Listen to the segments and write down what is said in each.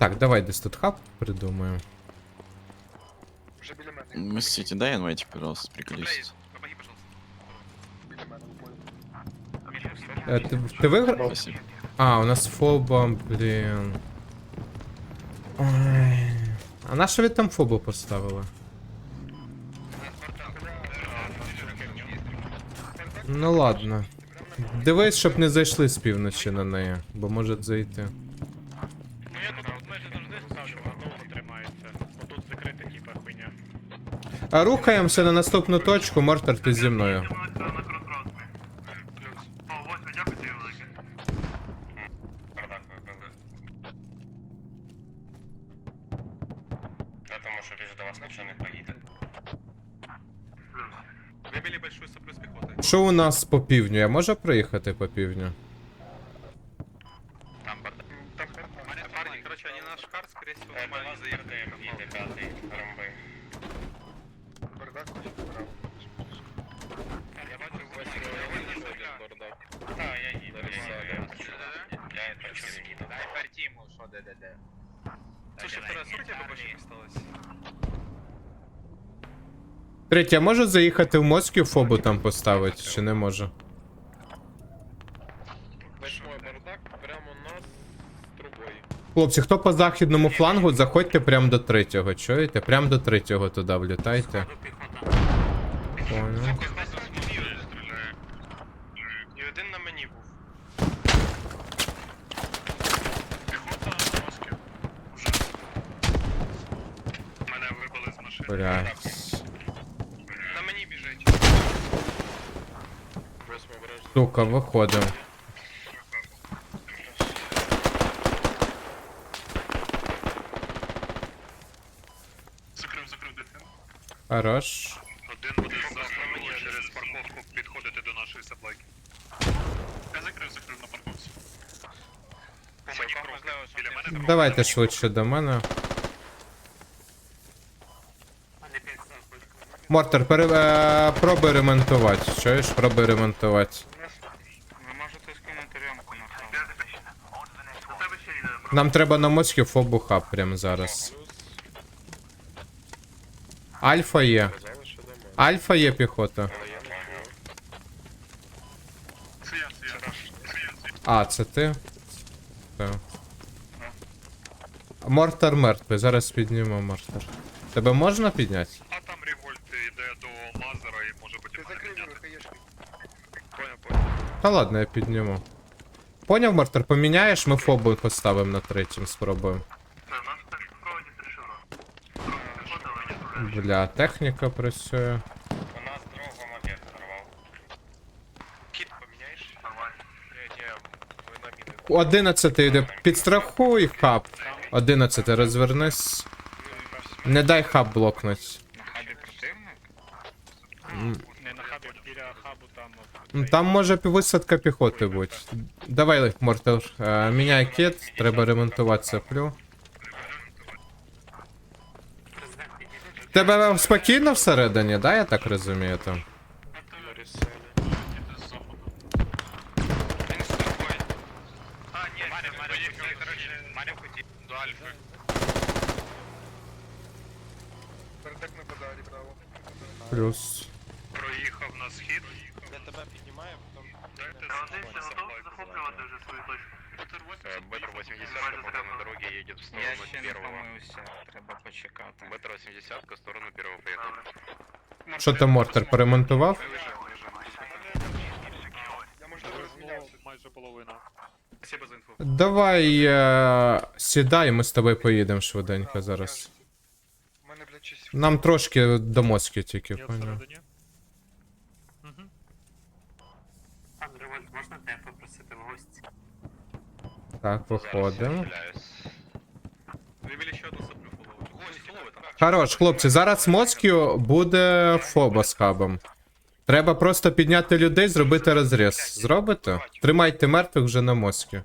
Так, давай десь тут хаб біля мене. Мыслите, дай инвайтик, пожалуйста, приколись. Помоги, пожалуйста. Ти виграв? Спасибо. А, у нас фоба, блін. Ой. А на що ви там фобу поставили? Ну ладно. Дивись, щоб не зайшли з півночі на неї, бо можуть зайти. Ну я тут майже завжди ставлю, а довго тримається. Бо тут закрита типа хуйня. А рухаємося на наступну точку, Мортар, ти зі мною. Що у нас по півдню? Я можу проїхати по півдню? Там бардак. Там Парни, парни, короче, они на наш кар, скорее всего, Е, До нормально вас заехали. їде, їде п'ятий ромби. бардак хоче вправо. Я бачу, бардак. Так, я їду, я їду, я почув. Я почув, їду. Дай партиму, що ДДД. Слушай, вторая сорок тебе больше не осталось. Третє, я можу заїхати в Москву фобу там поставити, чи не можу? Хлопці, хто по західному флангу, заходьте прямо до третього, чуєте? Прямо до третього туди влітайте. Понял. І один на мені був. Мене вибили з машини. Блядь. На мені біжить. Восьмой Сука, виходимо. Закрив, закрив дитину. Хорош. Один буде зараз через парковку підходити до нашої саплайки. Я закрив, закрив на парковці. По мені крок. Біля мене крок. Давайте швидше до мене. Мортер, пере... е, пробуй ремонтувати. Чуєш? Пробуй ремонтувати. Ви можете скинути ремку на Нам треба на Москву фобу хаб прямо зараз. Альфа є. Альфа є піхота. А, це ти? Все. Мортар мертвий, зараз піднімемо Мортар. Тебе можна підняти? А там револьт йде до Мазера і може бути Ти закрив. Понял, понял. Та ладно, я підніму. Поняв, Мортар, поміняєш, ми фобу поставимо на третім, спробуємо. Бля, техніка працює. У нас другого мопед взорвав. Кіт поміняєш? Ні, ні, ви на міни. 11 йде. Підстрахуй хаб. 11 розвернись. Не дай хаб блокнуть. На хабі противник? Не на хабі, біля хабу там. Там може висадка піхоти бути. Давай, Мортел, міняй кет, треба ремонтувати цеплю. Тебе спокійно всередині, да, я так розумію там? Маріселі. Він з тобою. А, ні, Марі, Марі, поїхали, коротше, Марі хотів до Альфи. Бардак на базарі, браво. Плюс. Проїхав на схід. Я тебе піднімаю, потім... Дайте захоплювати вже свою точку. Бетр 80 пока на дороге едет в Я сторону ще не первого. помився, треба почекати. Бетр 80 в сторону первого поехал. Що там Мортер розмінявся. майже половина. Давай е, сідай, ми з тобою поїдемо швиденько зараз. Нам трошки до Москви тільки, Я поняв. всередині. Можна тебе попросити в гості? Так, виходимо. Хорош, хлопці, зараз Москві буде фоба з хабом. Треба просто підняти людей, зробити розріз. Зробите? Тримайте мертвих вже на паркур.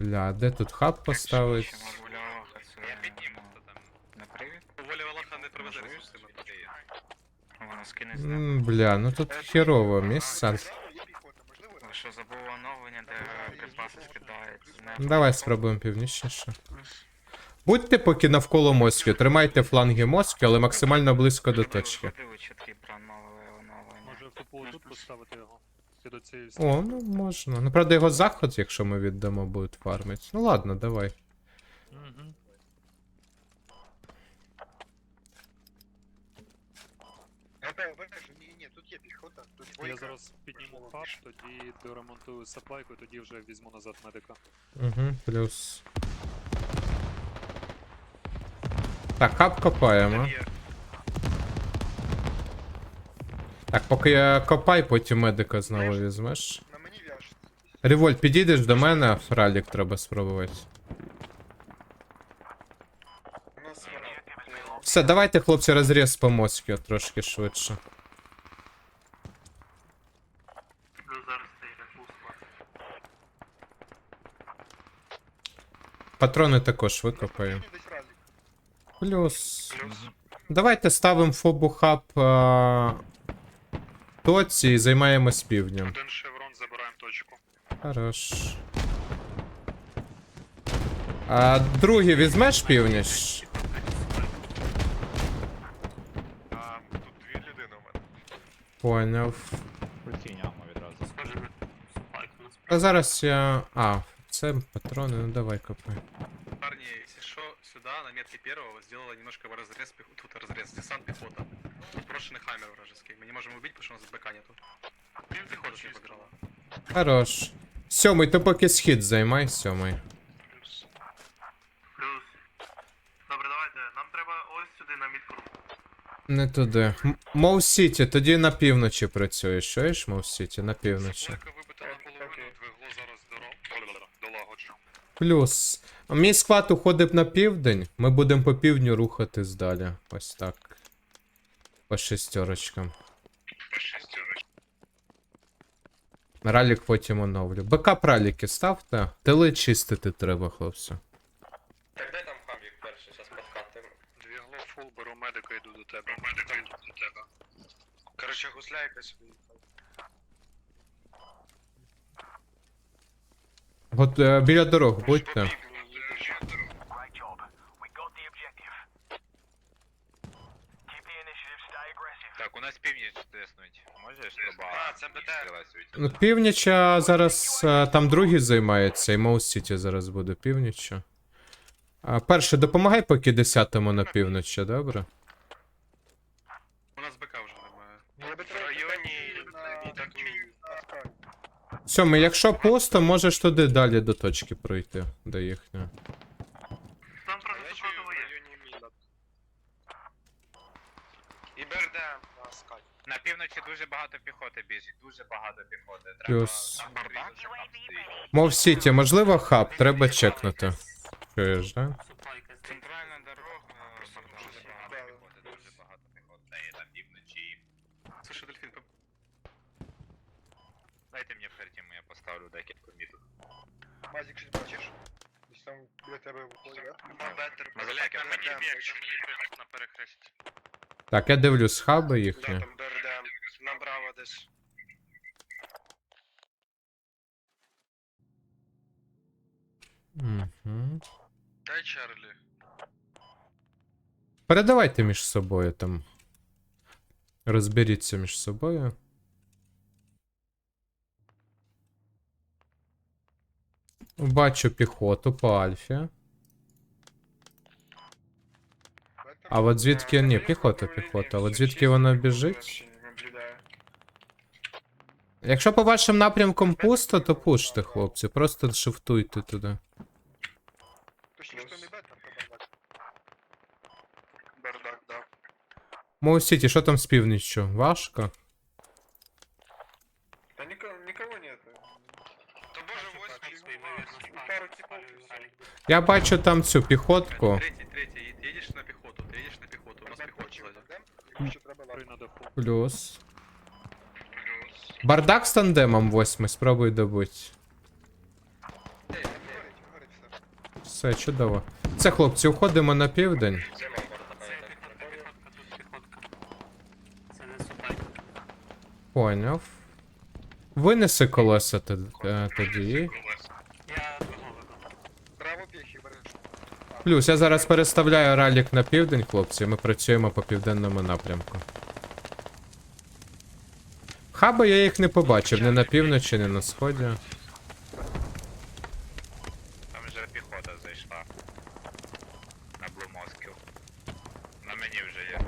Бля, де тут хаб поставить? Бля, ну тут херово місце. Що забув оновлення, де припаси скидають. Давай спробуємо північніше. Будьте поки навколо Москви, тримайте фланги Москви, але максимально близько до точки. Купили чіткий план нового оновлення. Може фупу тут поставити його. Ти до цієї О, ну можна. Ну, правда, його заход, якщо ми віддамо, будуть фармить. Ну ладно, давай. Угу. Обережно, ні, ні, тут є піхота, тут Я зараз підніму хаб, тоді доремонтую саплайку, тоді вже візьму назад медика. Угу, плюс. Так, хаб копаємо. Так, поки я копай, потім медика знову візьмеш. На мені в'яжеться. Револьт, підійдеш до мене, ралік треба спробувати. У нас вона. Все, давайте, хлопці, розріз по Москві трошки швидше. Ну зараз цей рефус Патрони також викопаємо. Плюс. Давайте ставимо фобу хаб а... тоці і займаємось півднем. Один шеврон, забираємо точку. Хорош. А другий візьмеш північ? А, тут дві людини у мене. Поняв. На саплайку. А зараз я. А, це патрони, ну давай копай. Парни, если что, сюда, на метке первого, сделала немножко разрез, пех- тут разрез, десант пехота. Тут брошенный хаммер вражеский. Мы не можем убить, потому что у нас БК нету. Пехота не побежала. Хорош. Сьомий, то поки схід займай, сьомий. Плюс. Добре, давайте. Нам треба ось сюди на мітку. Не туди. Моу Сіті, тоді на півночі працюєш, чуєш, Моу Сіті, на півночі. Плюс. Мій склад уходить на південь, ми будемо по півдню рухатись далі. Ось так. По шестерочкам. Ралік потім оновлю. БК праліки ставте. Тили чистити треба, хлопці. Так дай там хамбік перший, зараз подкатимо. Двигло фул, беру медика, йду до тебе. Медика йду до тебе. Короче, гусля якась От е, біля дорог будьте. Так, у нас північ тиснуть. Можеш труба? А, це. Ну, північа зараз е, там другий займається, і Моу Сіті зараз буде північчя. А, перше, допомагай поки 10-му на півночі, добре? У нас БК вже немає. Я би районі на... і так мінімум. на скалі. Сьомий, якщо пусто, можеш туди далі до точки пройти, до їхньої. Там є. І Бердем на півночі дуже багато піхоти біжить, дуже багато піхоти. Плюс. Там бардак? Мов Сіті, можливо, хаб, треба чекнути. Чуєш, да? Центральна дорога, Просто дуже дуже багато багато. піхоти, дуже багато піхоти. І на півночі. Слушай, дельфін, по- Дайте мені фертім, я поставлю декілька міток. Мазік щось бачиш? Десь там біля тебе виходить, да? Мазаляки, на перехресті. Так, я дивлюсь хаби їхні. Бердем, направо десь. Угу. Дай Чарлі. Передавайте між собою там. Розберіться між собою. Бачу піхоту по Альфі. А от звідки. Ні, піхота, піхота. А от звідки вона біжить? Якщо по вашим напрямкам пусто, то пуште, хлопці. Просто шифтуйте туди. Моу Сіті, що там з північчю? Важко? Та нікого, нікого нет. То боже, восьмий, Пару типов і все. Я бачу там цю піхотку. Третій, третій, їдеш на піхоту, ти їдеш на піхоту, у нас даху. Плюс. Бардак з тандемом восьмий, спробуй горить все. Чудово. Це, хлопці, уходимо на південь. Поняв. Винеси колеса тоді. е, тоді. Я двигун вибив. Браво, пехи, береш. Плюс я зараз переставляю ралік на південь, хлопці, ми працюємо по південному напрямку. Хаба я їх не побачив, ні на півночі, не на сході. Там вже піхота зайшла. На Блу Москів. На мені вже є.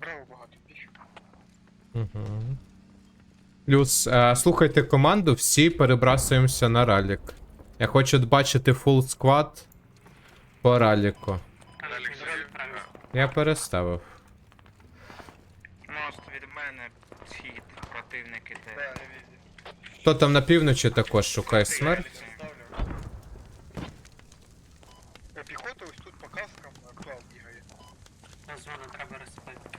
Браво, багато піх. Угу. Плюс, е, слухайте команду, всі перебрасуємося на ралік. Я хочу бачити фул склад по раліку. Ралік правильно. Я переставив. Мост від мене, схід, противник іде. Хто там на півночі також шукає смерть? Ставлю. Е, Піхота ось тут по каскам, актуал бігає. Зону треба розсипати.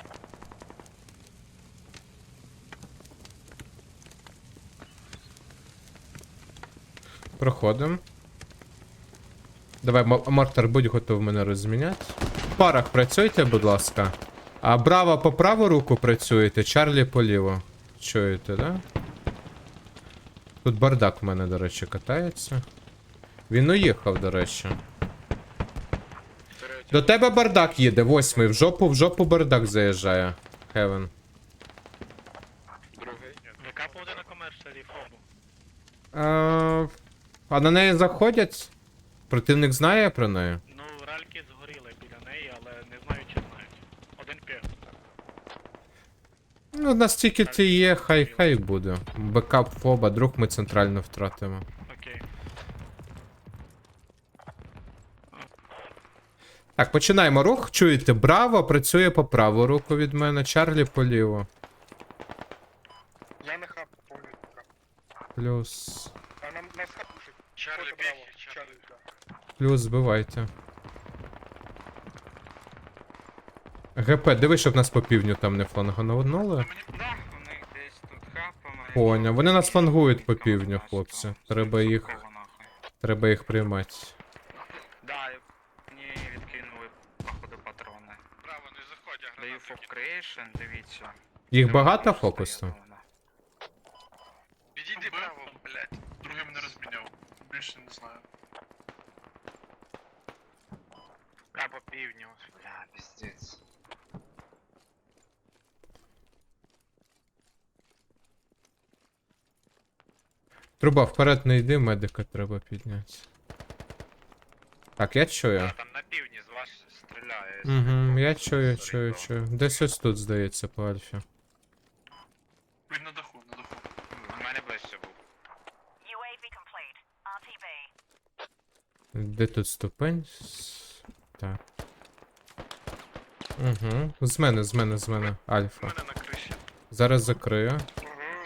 Проходимо. Давай, М- Мортар, будь готов мене розміняти. В парах працюйте, будь ласка. А Браво по праву руку працюєте, Чарлі по ліву. Чуєте, да? Тут бардак в мене, до речі, катається. Він уїхав, до речі. До тебе бардак їде, восьмий. В жопу, в жопу бардак заїжджає. Хевен. ВК буде на комершалі фобу. А, на неї заходять? Противник знає про неї? Ну, ральки згоріли біля неї, але не знаю, чи знають. Один пір. Ну, настільки ті є, хай хай буде. Бекап фоба, друг ми центрально втратимо. Окей. Так, починаємо рух. Чуєте, браво, працює по праву руку від мене, Чарлі по ліву. Я повний пока. Плюс. А нам нас хаб пушить. Чарлі Фото бігає, браво. Чарлі. Чарлі, да. Плюс збивайте. ГП, диви, щоб нас по півдню там не фланганули. Поняв. Вони нас флангують по півдню, хлопці. Треба їх. Треба їх приймати. Да, мені відкинули, походу, патрони. Браво, не заходь, я Даю фок creation, дивіться. Їх багато фокусу? Підійди браво, блядь. Другим не розміняв. Більше не знаю. А по півдню. Бля, пиздец. Труба, вперед не йди, медика треба підняти. Так, я чую. Там на півдні з вас стріляє. Угу, я чую, чую, чую. Десь ось тут, здається, по альфі. Він на даху, на даху. У мене ближче був. UAV complete. RTB. Де тут ступень? Так. Угу. З мене, з мене, з мене. Альфа. мене на криші. Зараз закрию. Угу,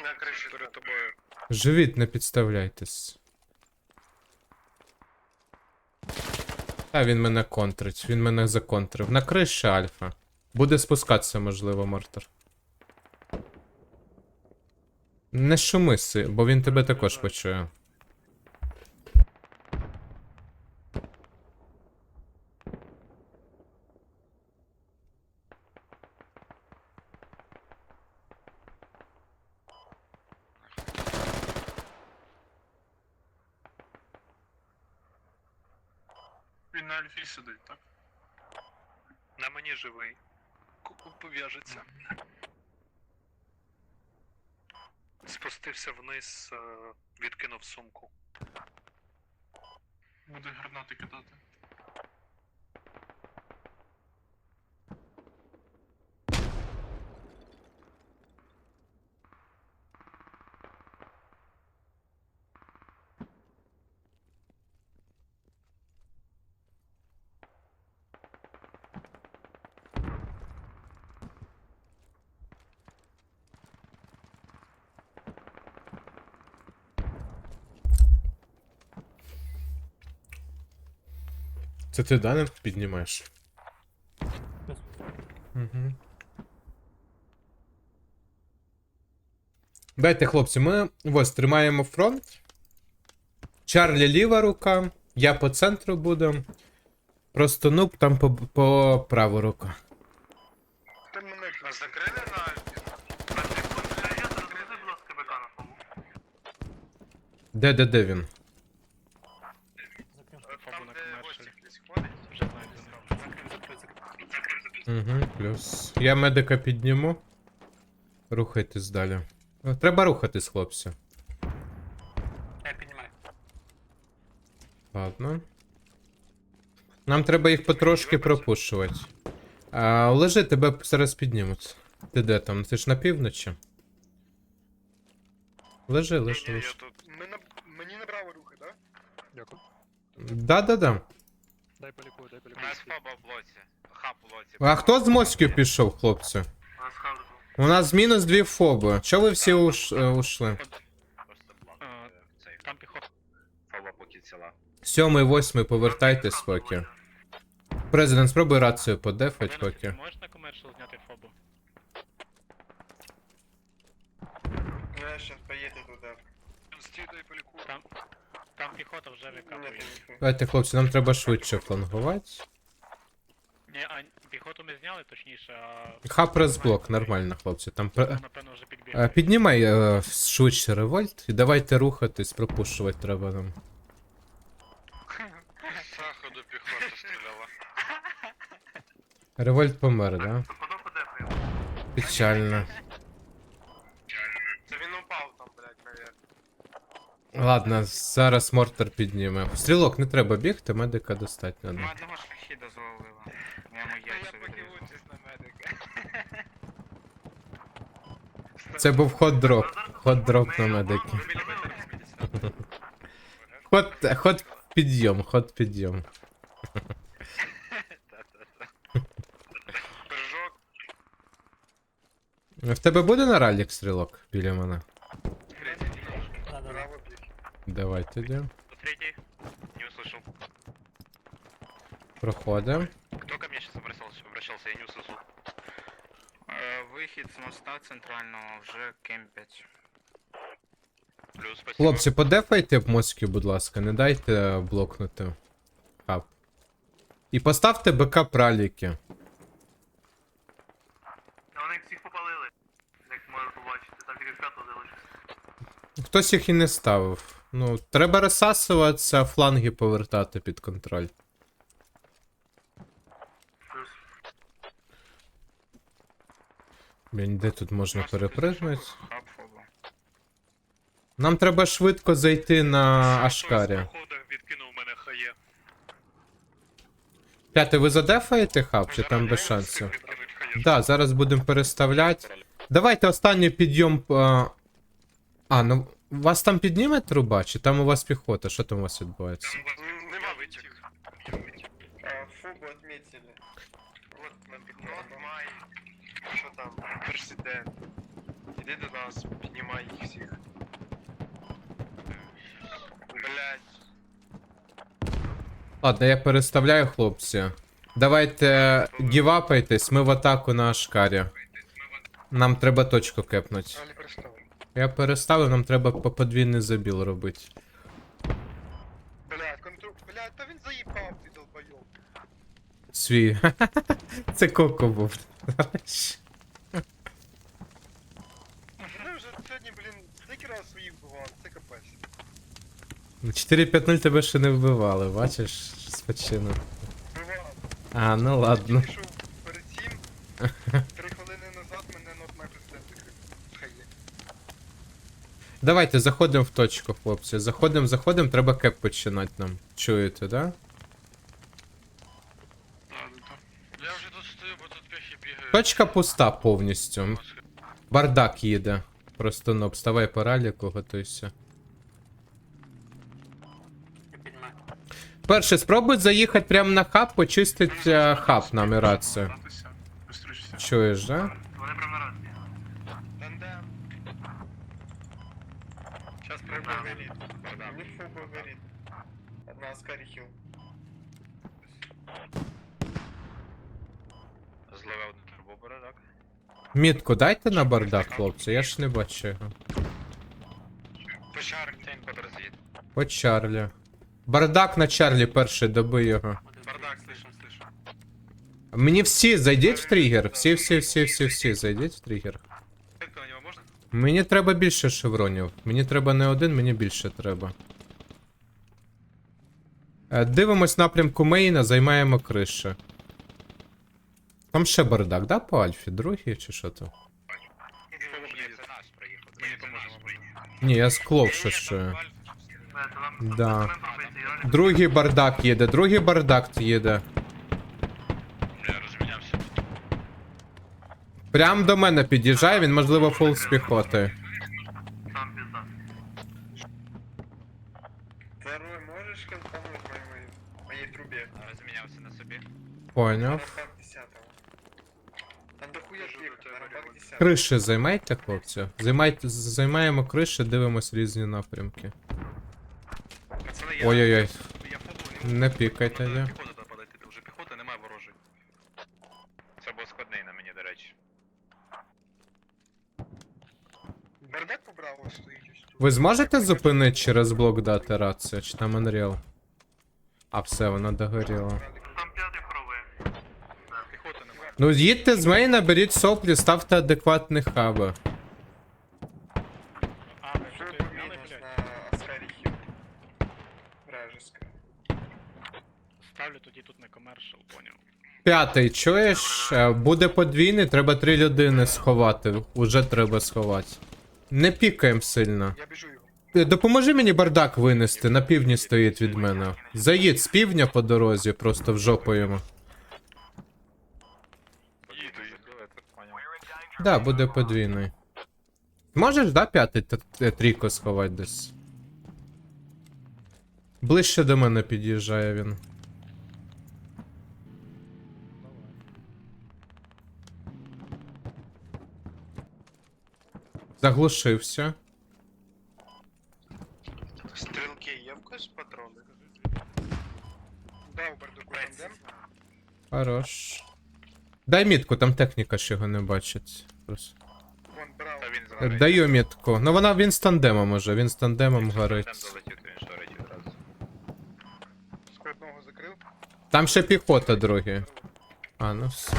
на криші перед тобою. Живіть, не підставляйтесь. Та він мене контрить, він мене законтрив. На криші Альфа. Буде спускатися, можливо, Мортер. Не шуми, си, бо він тебе також почує. На альфі сидить, так? На мені живий. Пов'яжеться. Спустився вниз, е, відкинув сумку. Буде гранати кидати. Це ти Данин піднімаєш? Угу. Дайте, хлопці, ми ось тримаємо фронт. Чарлі ліва рука, я по центру буду. Просто нуб там по, по праву руку. Ти мене закрили на фобу. Де, де, де він? там, на де комерші. гостик десь ходить. Вже знайдено. Угу, плюс. Я медика підніму. Рухайтесь далі. Е, Треба рухатись, хлопці. Я піднімаю. Ладно. Нам треба їх потрошки пропушувати. А, лежи, тебе зараз піднімуть. Ти де там? Ти ж на півночі? Лежи, лежи, лежи. Ми на... Мені направо рухи, так? Дякую. Да-да-да. Дай полікую, дай У нас фоба в блоці. А хто з моськів пішов, хлопці? У нас мінус дві фоби. Чого ви всі уш, е, ушли? Е. Сьомий, восьмий, повертайтесь поки. Президент, спробуй рацію подефать поки. можеш на комершал зняти фобу? Я щас поїду туди. Там, там піхота вже викатує. Давайте, хлопці, нам треба швидше флангувати. Ні, а піхоту ми зняли, точніше, а Хаб розблок, нормально, хлопці. Там пр- напевно вже Е, підбігли. Піднімай е, швидше револьт і давайте рухатись, пропушувати треба нам. Заходу піхота стріляла. Револьт помер, да? Печально. Це він упав там, блядь, наверх. Ладно, зараз мортер підніме. Стрілок, не треба бігти, медика достатньо. Ми одного шахіда завалили Я йому Та яйця я поки відрізав. учусь на медика. Це був хот-дроп. Хот-дроп на медики. Вы миллиметр 80. Ход, ход підйом, ход підйом. Прыжок. В тебе буде на ралік стрілок біля мене? Право біг. Давай тоді. Третий. Не услышал. Проходимо. Моста центрального вже кемпять. Плюс спасибо. Хлопці, подефайте в мозки, будь ласка, не дайте блокнути. Хаб. І поставте БК праліки. Вони всіх попалили. Як можна побачити, там тільки п'ятого залишилось. Хтось їх і не ставив. Ну, треба розсасуватися, а фланги повертати під контроль. Блін, де тут можна перепригнути? Нам треба швидко зайти на Ашкарі. П'яте, ви задефаєте хаб, чи там без шансів? Да, зараз будемо переставляти. Давайте останній підйом. А, а, ну вас там підніме труба, чи там у вас піхота? Що там у вас відбувається? Нема витік. Фугу отметили. Вот на піхот, май. Що там? Президент. Іди до нас, піднімай їх всіх. Блять. Ладно, я переставляю, хлопці. Давайте гівапайтесь, ми в атаку на Ашкарі. Нам треба точку перестав. Я переставив, нам треба по подвійний забіл робити. Блять, контроль. Блять, та він заїбав, ти долбойоб. Свій. Це коко був. Мене вже сьогодні, блін, стільки раз своїх вбивав, це капець. 4-5-0 тебе ще не вбивали, бачиш, спочину. А, ну ладно. Пішов перед цим. Три хвилини назад мене нот май президент закрив. Давайте заходимо в точку, хлопці. Заходимо, заходимо, треба кеп починати нам. Чуєте, да? Я вже тут стою, бо тут Точка пуста повністю. Бардак їде. Просто ну, вставай по раліку, готуйся. Перше, спробуй заїхати прямо на хаб, почистить е, хаб нам і рацію. Чуєш, да? Вони прямо на. Тандем. Сейчас фуга горит. У горит. Одна Аскари хил. Зловив на. Мітку дайте на бардак, хлопці, я ж не бачу його. Чарлі, темпо розвід. По Чарлі. Бардак на Чарлі перший, доби його. Бардак, слышим, слышим. Мені всі зайдіть в тригер. Всі, всі, всі, всі, всі, зайдіть в тригер. На? Мені треба більше шевронів. Мені треба не один, мені більше треба. Е, Дивимось напрямку мейна, займаємо криші. Там ще бардак, да, по Альфі? Другий чи що то? Ні, я склов. Е, то нам Да. Другий бардак їде, другий бардак їде. Прям до мене під'їжджає, він, можливо, фул з піхоти. Там Криші займайте, хлопці. Займайте, займаємо криші, дивимось різні напрямки. Ой-ой-ой. Не пікайте, я. Піхота піхоти немає ворожої. Це був складний на. Ви зможете зупинити через блок дати рацію, чи там Unreal? А все, вона догоріла. Там п'ятий пробує. Піхоти немає. Ну їдьте з мейна, беріть соплі, ставте адекватні хаби. А, ви що это блядь? на. Ставлю тоді тут на комершал, поняв. П'ятий, чуєш? Е, Буде подвійний, треба три людини сховати. Уже треба сховати. Не пікаємо сильно. Я бежу его. Е, Допоможи мені бардак винести, на півдні стоїть від мене. Заїдь з півдня по дорозі, просто в жопу йому. Їду, їду, я так поняв. Да, буде подвійний. Можеш, да, п'ятий т- трійко сховати десь? Ближче до мене під'їжджає він. Заглушився. Стрелки є в когось патрони? Да, у бардаку. Хорош. Дай мітку, там техніка ж його не бачить. Просто. Вон, брав. Він. Даю метку. Ну вона він з тандемом уже, він з тандемом горить. Там ще піхота другі. А, ну все.